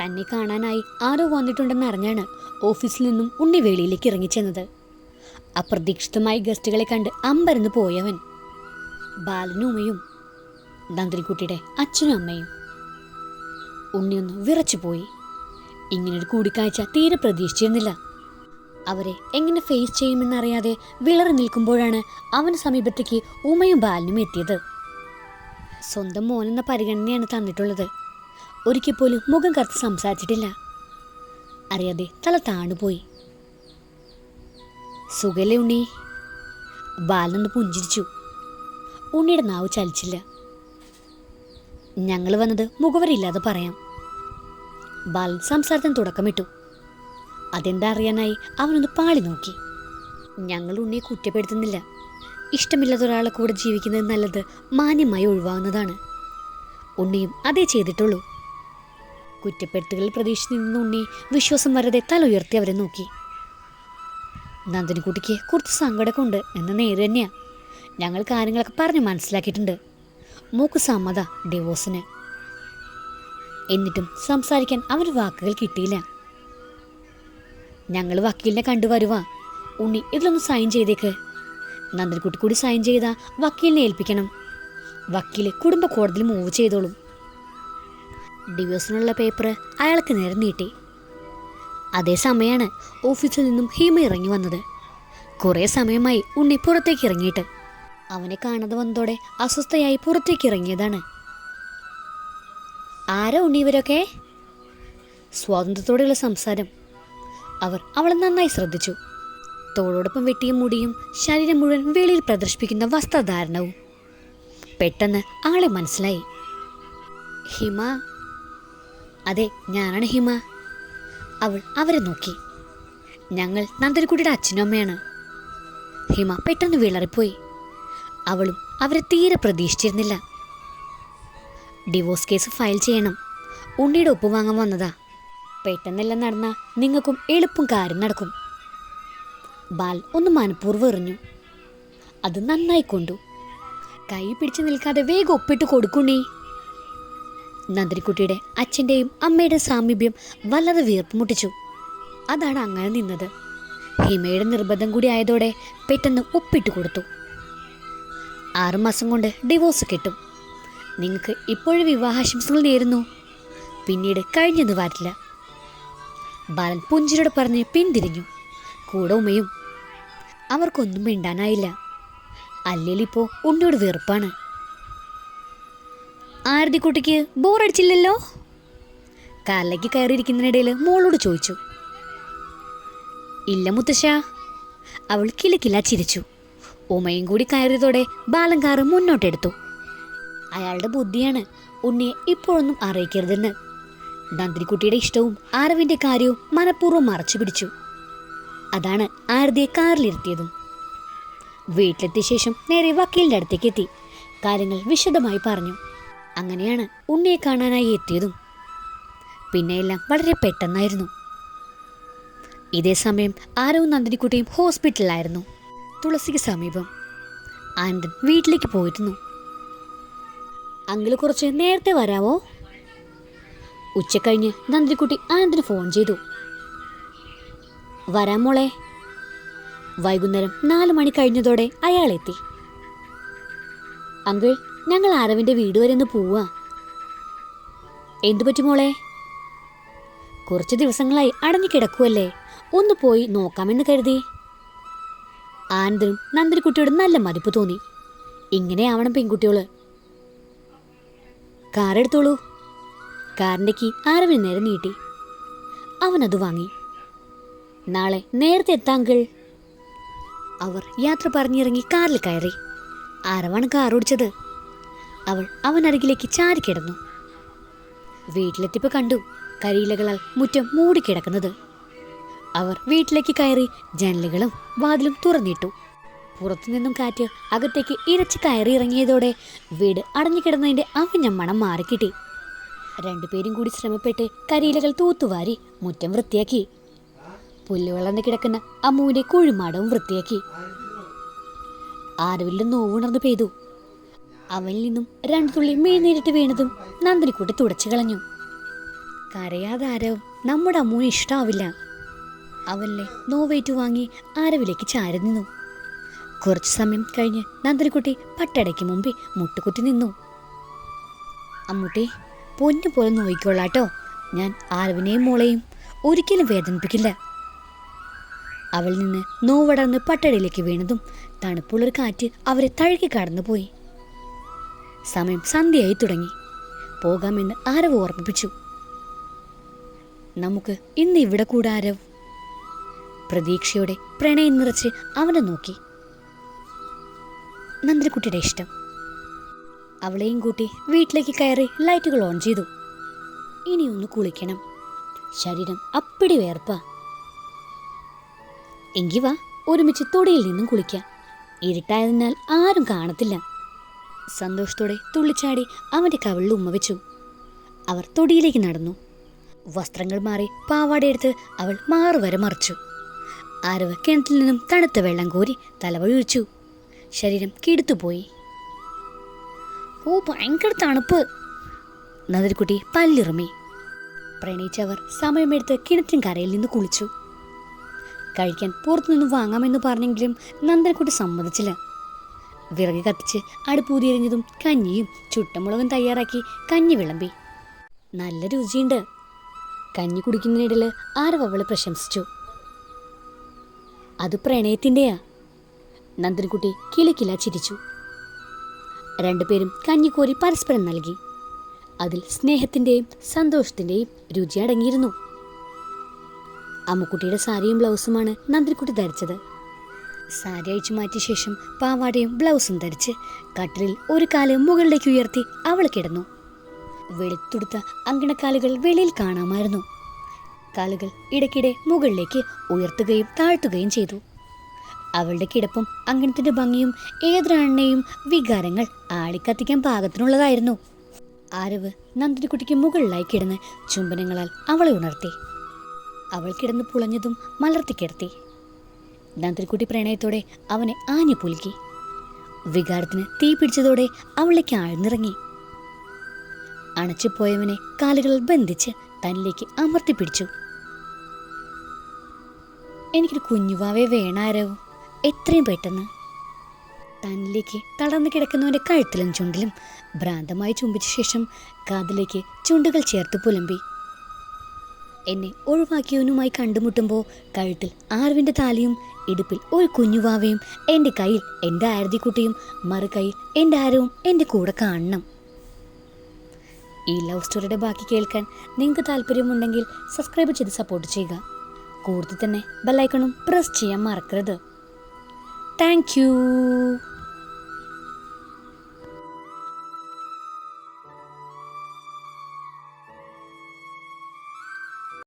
തന്നെ കാണാനായി ആരോ വന്നിട്ടുണ്ടെന്ന് അറിഞ്ഞാണ് ഓഫീസിൽ നിന്നും ഉണ്ണി വേളിയിലേക്ക് ഇറങ്ങിച്ചെന്നത്. അപ്രതീക്ഷിതമായി ഗസ്റ്റുകളെ കണ്ട് അമ്പരന്ന് പോയവൻ ബാലനും ഉമ്മയും നന്ദിനിക്കുട്ടിയുടെ അച്ഛനും അമ്മയും. ഉണ്ണിയൊന്ന് വിറച്ചുപോയി ഇങ്ങനൊരു കൂടിക്കാഴ്ച തീരെ പ്രതീക്ഷിച്ചിരുന്നില്ല. അവരെ എങ്ങനെ ഫേസ് ചെയ്യുമെന്നറിയാതെ വിളറി നിൽക്കുമ്പോഴാണ് അവന് സമീപത്തേക്ക് ഉമയും ബാലനും എത്തിയത്. സ്വന്തം മോനെന്ന പരിഗണനയാണ് തന്നിട്ടുള്ളത്. ഒരിക്കൽ പോലും മുഖം കറുത്ത് സംസാരിച്ചിട്ടില്ല. അറിയാതെ തല താണുപോയി. സുഖല്ലേ ഉണ്ണി? ബാലനൊന്ന് പുഞ്ചിരിച്ചു. ഉണ്ണിയുടെ നാവ് ചലിച്ചില്ല. ഞങ്ങൾ വന്നത് മുഖവരില്ലാതെ പറയാം. ബാലൻ സംസാരത്തിന് തുടക്കമിട്ടു. അതെന്താ അറിയാനായി അവനൊന്ന് പാളി നോക്കി. ഞങ്ങൾ ഉണ്ണിയെ കുറ്റപ്പെടുത്തുന്നില്ല. ഇഷ്ടമില്ലാത്ത ഒരാളെ കൂടെ ജീവിക്കുന്നത് നല്ലത് മാന്യമായി ഒഴിവാകുന്നതാണ്. ഉണ്ണിയും അതേ ചെയ്തിട്ടുള്ളൂ. കുറ്റപ്പെടുത്തുകളിൽ പ്രതീക്ഷിച്ച് നിന്ന ഉണ്ണി വിശ്വാസം വരാതെ തല ഉയർത്തി അവരെ നോക്കി. നന്ദിനിക്കുട്ടിക്ക് കുറച്ച് സങ്കടമൊക്കെ ഉണ്ട് എന്ന നേര് തന്നെയാ. ഞങ്ങൾ കാര്യങ്ങളൊക്കെ പറഞ്ഞ് മനസ്സിലാക്കിയിട്ടുണ്ട്. മൂക്ക് സമ്മത ഡിവോഴ്സിന്. എന്നിട്ടും സംസാരിക്കാൻ അവന് വാക്കുകൾ കിട്ടിയില്ല. ഞങ്ങൾ വക്കീലിനെ കണ്ടുവരുവാ ഉണ്ണി ഇതിലൊന്ന് സൈൻ ചെയ്തേക്ക്. നന്ദൻകുട്ടി കൂടി സൈൻ ചെയ്താൽ വക്കീലിനെ ഏൽപ്പിക്കണം. വക്കീൽ കുടുംബ കോടതിയിൽ മൂവ് ചെയ്തോളും. ഡിവോഴ്സിനുള്ള പേപ്പർ അയാൾക്ക് നേരം നീട്ടി. അതേസമയമാണ് ഓഫീസിൽ നിന്നും ഹീമ ഇറങ്ങി വന്നത്. കുറേ സമയമായി ഉണ്ണി പുറത്തേക്ക് ഇറങ്ങിയിട്ട്. അവനെ കാണാതെ വന്നതോടെ അസ്വസ്ഥയായി പുറത്തേക്ക് ഇറങ്ങിയതാണ്. ആരാ ഉണ്ണി ഇവരൊക്കെ? സ്വാതന്ത്ര്യത്തോടെയുള്ള സംസാരം. അവർ അവളെ നന്നായി ശ്രദ്ധിച്ചു. തോളോടൊപ്പം വെട്ടിയ മുടിയും ശരീരം മുഴുവൻ വെളിയിൽ പ്രദർശിപ്പിക്കുന്ന വസ്ത്രധാരണവും. പെട്ടെന്ന് ആളെ മനസ്സിലായി. ഹിമ അതെ ഞാനാണ് ഹിമ. അവൾ അവരെ നോക്കി. ഞങ്ങൾ നന്ദനക്കുട്ടിയുടെ അച്ഛനും അമ്മയാണ്. ഹിമ പെട്ടെന്ന് വിളറിപ്പോയി. അവളും അവരെ തീരെ പ്രതീക്ഷിച്ചിരുന്നില്ല. ഡിവോഴ്സ് കേസ് ഫയൽ ചെയ്യണം. ഉണ്ണിയുടെ ഒപ്പ് വാങ്ങാൻ വന്നതാ. പെട്ടെന്നെല്ലാം നടന്ന നിങ്ങൾക്കും എളുപ്പം കാര്യം നടക്കും. ബാൽ ഒന്ന് മനഃപൂർവം എറിഞ്ഞു. അത് നന്നായി കൊണ്ടു. കൈ പിടിച്ചു നിൽക്കാതെ വേഗം ഒപ്പിട്ട് കൊടുക്കുണ്ണി. നന്ദിനിക്കുട്ടിയുടെ അച്ഛന്റെയും അമ്മയുടെ സാമീപ്യം വല്ലാതെ വീർപ്പുമുട്ടിച്ചു. അതാണ് അങ്ങനെ നിന്നത്. ഹിമയുടെ നിർബന്ധം കൂടി ആയതോടെ പെട്ടെന്ന് ഒപ്പിട്ട് കൊടുത്തു. ആറുമാസം കൊണ്ട് ഡിവോഴ്സ് കിട്ടും. നിങ്ങൾക്ക് ഇപ്പോഴും വിവാഹാശംസകൾ നേരുന്നു. പിന്നീട് കഴിഞ്ഞെന്ന് വരില്ല. ബാലൻ പുഞ്ചിരോട് പറഞ്ഞ് പിന്തിരിഞ്ഞു. കൂടെ ഉമയും അവർക്കൊന്നും മിണ്ടാനായില്ല. അല്ലേലിപ്പോൾ ഉണ്ണിയോട് വെറുപ്പാണ്. ആരതിക്കുട്ടിക്ക് ബോറടിച്ചില്ലല്ലോ? കാലിലേക്ക് കയറിയിരിക്കുന്നതിനിടയിൽ മോളോട് ചോദിച്ചു. ഇല്ല മുത്തശ്ശ അവൾ കിലക്കില ചിരിച്ചു. ഉമയും കൂടി കയറിയതോടെ ബാലൻ കാറ് മുന്നോട്ടെടുത്തു. അയാളുടെ ബുദ്ധിയാണ് ഉണ്ണിയെ ഇപ്പോഴൊന്നും അറിയിക്കരുതെന്ന്. നന്ദിനിക്കുട്ടിയുടെ ഇഷ്ടവും ആരവിന്റെ കാര്യവും മനഃപൂർവം മറച്ചു പിടിച്ചു. അതാണ് ആരതിയെ കാറിലിരുത്തിയതും. വീട്ടിലെത്തിയ ശേഷം നേരെ വക്കീലിന്റെ അടുത്തേക്ക് എത്തി. കാര്യങ്ങൾ വിശദമായി പറഞ്ഞു. അങ്ങനെയാണ് ഉണ്ണിയെ കാണാനായി എത്തിയതും. പിന്നെയെല്ലാം വളരെ പെട്ടെന്നായിരുന്നു. ഇതേ സമയം ആരവും നന്ദിനിക്കുട്ടിയും ഹോസ്പിറ്റലിലായിരുന്നു. തുളസിക്ക് സമീപം. ആനന്ദൻ വീട്ടിലേക്ക് പോയിരുന്നു. അങ്കിൾ കുറച്ച് നേരത്തെ വരാവോ? ഉച്ചക്കഴിഞ്ഞ് നന്ദിനിക്കുട്ടി ആനന്ദിന് ഫോൺ ചെയ്തു. വരാം മോളെ. വൈകുന്നേരം നാല് മണി കഴിഞ്ഞതോടെ അയാളെത്തി. അങ്കിൾ ഞങ്ങൾ ആരവിന്റെ വീട് വരെ ഒന്ന് പോവാ. എന്തു പറ്റി മോളെ? കുറച്ച് ദിവസങ്ങളായി അടഞ്ഞു കിടക്കുവല്ലേ? ഒന്ന് പോയി നോക്കാമെന്ന് കരുതി. ആനന്ദനും നന്ദിനിക്കുട്ടിയോട് നല്ല മതിപ്പ് തോന്നി. ഇങ്ങനെയാവണം പെൺകുട്ടികൾ കാറെടുത്തോളൂ കാറിന്റെ കീ ആരവിന് നേരെ നീട്ടി. അവനത് വാങ്ങി. നാളെ നേരത്തെ എത്താങ്കിൾ. അവർ യാത്ര പറഞ്ഞിറങ്ങി കാറിൽ കയറി. ആരവാണ് കാർ ഓടിച്ചത്? അവൾ അവനരികിലേക്ക് ചാരിക്കിടന്നു വീട്ടിലെത്തിയപ്പോൾ കണ്ടു കരിയിലകളാൽ മുറ്റം മൂടിക്കിടക്കുന്നത് അവർ വീട്ടിലേക്ക് കയറി ജനലുകളും വാതിലും തുറന്നിട്ടു. പുറത്തുനിന്നും കാറ്റ് അകത്തേക്ക് ഇരച്ച് കയറി ഇറങ്ങിയതോടെ വീട് അടഞ്ഞുകിടന്നതിന്റെ അവഞ്ഞ മണം മാറിക്കിട്ടി. രണ്ടുപേരും കൂടി ശ്രമപ്പെട്ട് കരിയിലകൾ തൂത്തുവാരി മുറ്റം വൃത്തിയാക്കി. പുല്ല് വളർന്ന് കിടക്കുന്ന അമ്മുവിന്റെ കുഴിമാടവും വൃത്തിയാക്കി. ആരവിലും നോവുണർന്നു പെയ്തു. അവനിൽ നിന്നും രണ്ടു തുള്ളി വീണതും നന്ദിനിക്കുട്ടി തുടച്ചു കളഞ്ഞു. കരയാതെ ആരവും നമ്മുടെ അമ്മൂന് ഇഷ്ടാവില്ല. അവല്ലേ നോവേറ്റ് വാങ്ങി ആരവിലേക്ക് ചാരി നിന്നു. കുറച്ചു സമയം കഴിഞ്ഞ് നന്ദനക്കുട്ടി പട്ടടയ്ക്ക് മുമ്പേ മുട്ടുകുത്തി നിന്നു. അമ്മൂട്ടി പൊന്നു പോലെ നോയിക്കൊള്ളാട്ടോ ഞാൻ ആരവിനെയും മോളെയും ഒരിക്കലും വേദനിപ്പിക്കില്ല. അവൾ നിന്ന് നോവടർന്ന് പട്ടടയിലേക്ക് വീണതും തണുപ്പുള്ളൊരു കാറ്റ് അവരെ തഴുകി കടന്നുപോയി. സമയം സന്ധ്യയായി തുടങ്ങി. പോകാമെന്ന് ആരവ് ഓർമ്മിപ്പിച്ചു നമുക്ക് ഇന്ന് ഇവിടെ കൂടെ ആരവ്. പ്രതീക്ഷയോടെ പ്രണയം നിറച്ച് അവനെ നോക്കി. നന്ദനക്കുട്ടിയുടെ ഇഷ്ടം. അവളെയും കൂട്ടി വീട്ടിലേക്ക് കയറി ലൈറ്റുകൾ ഓൺ ചെയ്തു. ഇനി ഒന്ന് കുളിക്കണം. ശരീരം അപ്പിടി വേർപ്പാ. എങ്കി ഒരുമിച്ച് തൊടിയിൽ നിന്നും കുളിക്കാം. ഇരുട്ടായതിനാൽ ആരും കാണത്തില്ല. സന്തോഷത്തോടെ തുള്ളിച്ചാടി അവന്റെ കവിളിൽ ഉമ്മ വെച്ചു. അവർ തൊടിയിലേക്ക് നടന്നു. വസ്ത്രങ്ങൾ മാറി പാവാടയെടുത്ത് അവൾ മാറുവരെ മറിച്ചു. ആരവ് കിണറ്റിൽ നിന്നും തണുത്ത വെള്ളം കോരി തലവഴിച്ചു. ശരീരം കിടുത്തുപോയി. ഓ ഭയങ്കര തണുപ്പ്! നദിൽക്കുട്ടി പല്ലിറുമി. പ്രണയിച്ചവർ സമയമെടുത്ത് കിണറ്റിൻ കരയിൽ നിന്ന് കുളിച്ചു. കഴിക്കാൻ പുറത്തുനിന്ന് വാങ്ങാമെന്ന് പറഞ്ഞെങ്കിലും നന്ദനക്കുട്ടി സമ്മതിച്ചില്ല. വിറക് കത്തിച്ച് അടുപ്പൂതിയെറിഞ്ഞതും കഞ്ഞിയും ചുട്ടമുളകും തയ്യാറാക്കി കഞ്ഞി വിളമ്പി. നല്ല രുചിയുണ്ട്. കഞ്ഞി കുടിക്കുന്നതിനിടയിൽ ആരവ് അവൾ പ്രശംസിച്ചു. അത് പ്രണയത്തിന്റെയാ നന്ദൻകുട്ടി കിളിക്കില ചിരിച്ചു. രണ്ടുപേരും കഞ്ഞിക്കോരി പരസ്പരം നൽകി. അതിൽ സ്നേഹത്തിന്റെയും സന്തോഷത്തിന്റെയും രുചി അടങ്ങിയിരുന്നു. അമ്മുക്കുട്ടിയുടെ സാരിയും ബ്ലൗസുമാണ് നന്ദൻകുട്ടി ധരിച്ചത്. സാരി അഴിച്ചു മാറ്റിയ ശേഷം പാവാടയും ബ്ലൗസും ധരിച്ച് കട്ടിലിൽ ഒരു കാൽ മുകളിലേക്ക് ഉയർത്തി അവൾ കിടന്നു. വെളുത്തുടുത്ത അങ്കണക്കാലുകൾ വെളിയിൽ കാണാമായിരുന്നു. കാലുകൾ ഇടയ്ക്കിടെ മുകളിലേക്ക് ഉയർത്തുകയും താഴ്ത്തുകയും ചെയ്തു. അവളുടെ കിടപ്പും അങ്കണത്തിന്റെ ഭംഗിയും ഏതൊരാണെയും വികാരങ്ങൾ ആളിക്കത്തിക്കാൻ പാകത്തിനുള്ളതായിരുന്നു. ആരവ് നന്ദിനിക്കുട്ടിക്ക് മുകളിലായി കിടന്ന് ചുംബനങ്ങളാൽ അവളെ ഉണർത്തി. അവൾ കിടന്ന് പുളഞ്ഞതും മലർത്തി കിടത്തി നന്ദിനിക്കുട്ടി പ്രണയത്തോടെ അവനെ ആഞ്ഞു പുലുക്കി. വികാരത്തിന് തീ പിടിച്ചതോടെ അവളിലേക്ക് ആഴ്ന്നിറങ്ങി. അണച്ചുപോയവനെ കാലുകൾ ബന്ധിച്ച് തന്നിലേക്ക് അമർത്തി പിടിച്ചു. എനിക്കൊരു കുഞ്ഞുവാവെ വേണാരോ എത്രയും പെട്ടെന്ന്. തന്നിലേക്ക് തളർന്നു കിടക്കുന്നവന്റെ കഴുത്തിലും ചുണ്ടിലും ഭ്രാന്തമായി ചുംബിച്ച ശേഷം കാതിലേക്ക് ചുണ്ടുകൾ ചേർത്ത് പുലമ്പി. എന്നെ ഒഴിവാക്കിയവനുമായി കണ്ടുമുട്ടുമ്പോൾ കഴുത്തിൽ ആർവിന്റെ താലിയും ഇടുപ്പിൽ ഒരു കുഞ്ഞുവാവയും എന്റെ കയ്യിൽ എന്റെ ആരതിക്കുട്ടിയും മറുകൈയിൽ എന്റെ ആരവും എന്റെ കൂടെ കാണണം. ഈ ലവ് സ്റ്റോറിയുടെ ബാക്കി കേൾക്കാൻ നിങ്ങൾക്ക് താല്പര്യമുണ്ടെങ്കിൽ സബ്സ്ക്രൈബ് ചെയ്ത് സപ്പോർട്ട് ചെയ്യുക. കൂടുതൽ തന്നെ ബെല്ലൈക്കണും പ്രസ് ചെയ്യാൻ മറക്കരുത്. താങ്ക്